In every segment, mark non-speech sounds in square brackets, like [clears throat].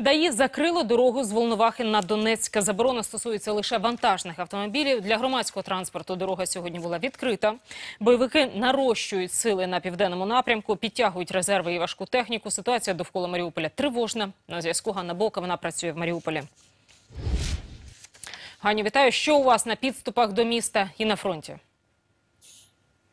ДАІ закрило дорогу з Волновахи на Донецьк. Заборона стосується лише вантажних автомобілів. Для громадського транспорту дорога сьогодні була відкрита. Бойовики нарощують сили на південному напрямку, підтягують резерви і важку техніку. Ситуація довкола Маріуполя тривожна. На зв'язку Ганна Бока, вона працює в Маріуполі. Ганю, вітаю. Що у вас на підступах до міста і на фронті?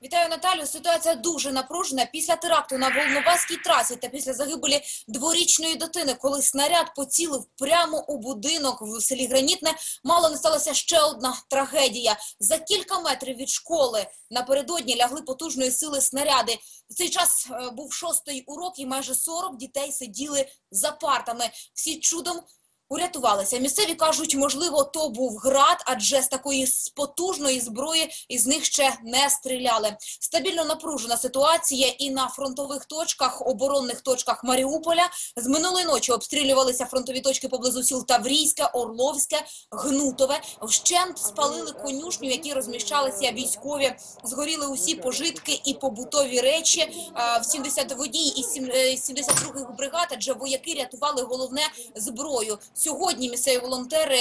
Вітаю, Наталю. Ситуація дуже напружена. Після теракту на Волноваській трасі та після загибелі дворічної дитини, коли снаряд поцілив прямо у будинок в селі Гранітне, мало не сталася ще одна трагедія. За кілька метрів від школи напередодні лягли потужної сили снаряди. В цей час е, був шостий урок і майже 40 дітей сиділи за партами. Всі чудом Урятувалися. Місцеві кажуть, можливо, то був град, адже з такої потужної зброї із них ще не стріляли. Стабільно напружена ситуація і на фронтових точках, оборонних точках Маріуполя. З минулої ночі обстрілювалися фронтові точки поблизу сіл Таврійське, Орловське, Гнутове. Вщент спалили конюшню, в якій розміщалися військові. Згоріли усі пожитки і побутові речі. В 70 водій і сім- е, 72-х бригад, адже вояки рятували головне зброю. Сьогодні місцеві волонтери,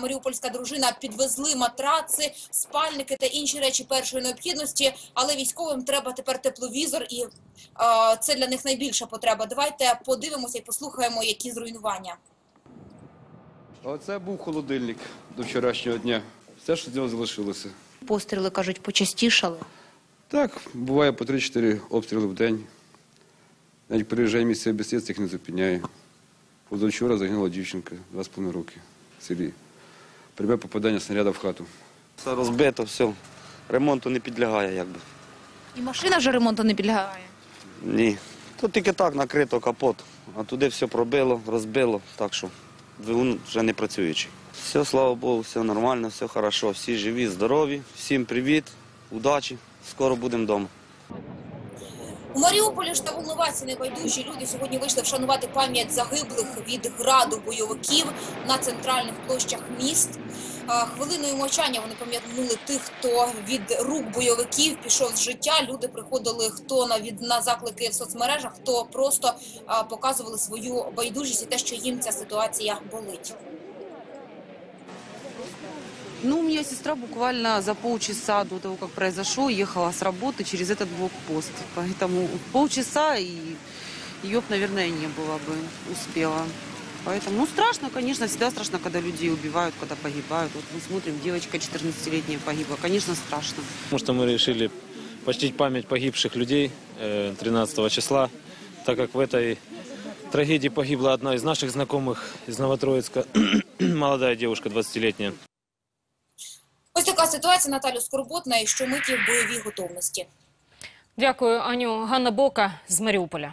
маріупольська дружина підвезли матраци, спальники та інші речі першої необхідності. Але військовим треба тепер тепловізор, і це для них найбільша потреба. Давайте подивимося і послухаємо, які зруйнування. Оце був холодильник до вчорашнього дня. Все, що з нього залишилося. Постріли, кажуть, почастішали. Так, буває по 3-4 обстріли в день. Навіть приїжджає місце безпеці, їх не зупиняє. Позавчора загинула дівчинка, 2,5 роки в селі. Пряме попадання снаряда в хату. Все розбито, все. Ремонту не підлягає, якби. І машина вже ремонту не підлягає. Ні. Тут тільки так накрито капот, а туди все пробило, розбило, так що двигун вже не працюючий. Все, слава Богу, все нормально, все хорошо. Всі живі, здорові. Всім привіт, удачі. Скоро будемо вдома. У Маріуполі ж та Волновасі небайдужі люди сьогодні вийшли вшанувати пам'ять загиблих від граду бойовиків на центральних площах міст. Хвилиною мовчання вони пам'ятнули тих, хто від рук бойовиків пішов з життя. Люди приходили хто на від на заклики в соцмережах, хто просто а, показували свою байдужість і те, що їм ця ситуація болить. Ну, у меня сестра буквально за полчаса до того, как произошло, ехала с работы через этот блокпост. Поэтому полчаса, и ее, наверное, не было бы, успела. Поэтому, ну, страшно, конечно, всегда страшно, когда людей убивают, когда погибают. Вот мы смотрим, девочка 14-летняя погибла. Конечно, страшно. Потому что мы решили почтить память погибших людей э, 13 числа, так как в этой трагедии погибла одна из наших знакомых из Новотроицка, [clears throat] молодая девушка 20-летняя. Ось така ситуація Наталю скорботна і щомиті в бойовій готовності. Дякую, Аню. Ганна Бока з Маріуполя.